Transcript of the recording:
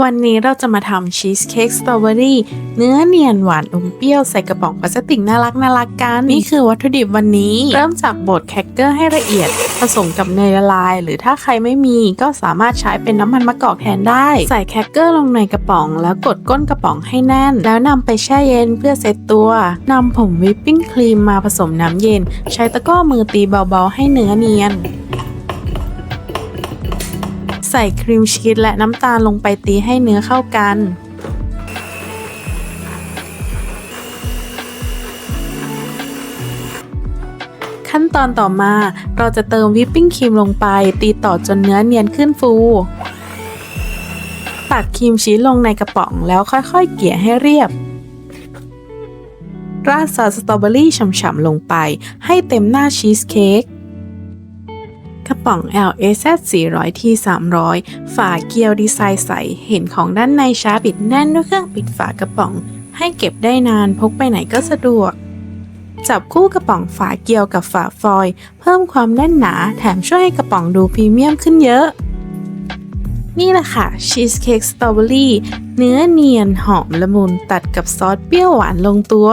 วันนี้เราจะมาทำชีสเค้กสตรอเบอรี่เนื้อเนียนหวานอมเปรี้ยวใส่กระป๋องพลาสติกน่ารักน่ารักกัน นี่คือวัตถุดิบวันนี้ เริ่มจากบดแครกเกอร์ให้ละเอียด ผสมกับเนยละลาย หรือถ้าใครไม่มีก็สามารถใช้เป็นน้ำมันมะกอกแทนได้ ใส่แครกเกอร์ลงในกระป๋อง แล้วกดก้นกระป๋องให้แน่น แล้วนำไปแช่เย็นเพื่อเซตตัวนำผงวิปปิ้งครีมมาผสมน้ำเย็น ใช้ตะกร้อมือตีเบาๆให้เนื้อเนียน ใส่ครีมชีสและน้ำตาลลงไปตีให้เนื้อเข้ากันขั้นตอนต่อมาเราจะเติมวิปปิ้งครีมลงไป ตีต่อจนเนื้อเนียนขึ้นฟู ตักครีมชีสลงในกระป๋องแล้วค่อยๆ เกลี่ยให้เรียบ ราดซอสสตรอเบอรี่ฉ่ำๆลงไป ให้เต็มหน้าชีสเค้ก ระป๋อง LAZ 400 t 300 ฝาเกียวดีไซน์ใส เห็นของด้านในช้าปิดแน่นด้วยเครื่องปิดฝากระป๋อง ให้เก็บได้นานพกไปไหนก็สะดวก จับคู่กระป๋องฝาเกียวกับฝาฟอยล์เพิ่มความแน่นหนาแถมช่วยให้กระป๋องดูพรีเมียมขึ้นเยอะนี่แหละค่ะชีสเค้กสตรอเบอรี่เนื้อเนียนหอมละมุนตัดกับซอสเปรี้ยวหวานลงตัว